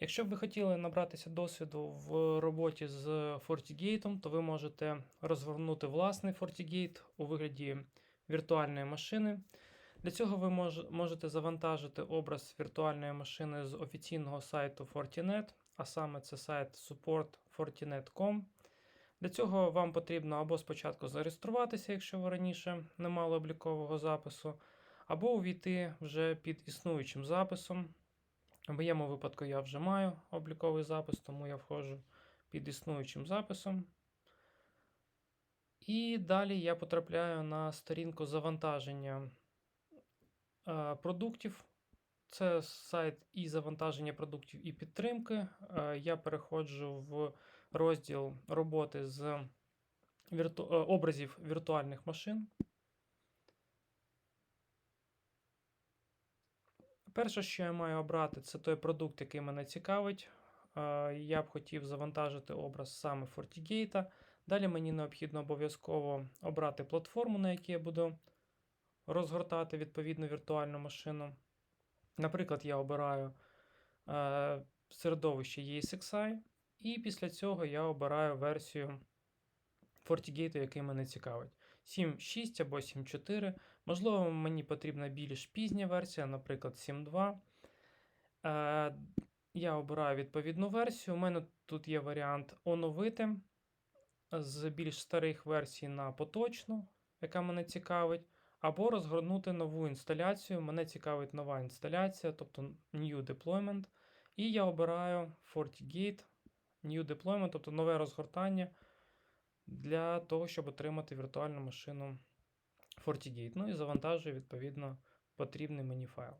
Якщо б ви хотіли набратися досвіду в роботі з FortiGate, то ви можете розгорнути власний FortiGate у вигляді віртуальної машини. Для цього ви мож- можете завантажити образ віртуальної машини з офіційного сайту Fortinet, а саме це сайт support.fortinet.com. Для цього вам потрібно або спочатку зареєструватися, якщо ви раніше не мали облікового запису, або увійти вже під існуючим записом. В моєму випадку я вже маю обліковий запис, тому я входжу під існуючим записом. І далі я потрапляю на сторінку завантаження е, продуктів. Це сайт і завантаження продуктів, і підтримки. Е, Я переходжу в розділ роботи з е, образів віртуальних машин. Перше, що я маю обрати, це той продукт, який мене цікавить. Я б хотів завантажити образ саме FortiGate. Далі мені необхідно обов'язково обрати платформу, на якій я буду розгортати відповідну віртуальну машину. Наприклад, я обираю е, середовище ESXi, і після цього я обираю версію FortiGate, який мене цікавить. 7.6 або 7.4. Можливо, мені потрібна більш пізня версія, наприклад, 7.2. Е, я обираю відповідну версію. У мене тут є варіант оновити з більш старих версій на поточну, яка мене цікавить, або розгорнути нову інсталяцію. Мене цікавить нова інсталяція, тобто New Deployment. І я обираю FortiGate New Deployment, тобто нове розгортання для того, щоб отримати віртуальну машину FortiGate. Ну і завантажую, відповідно, потрібний мені файл.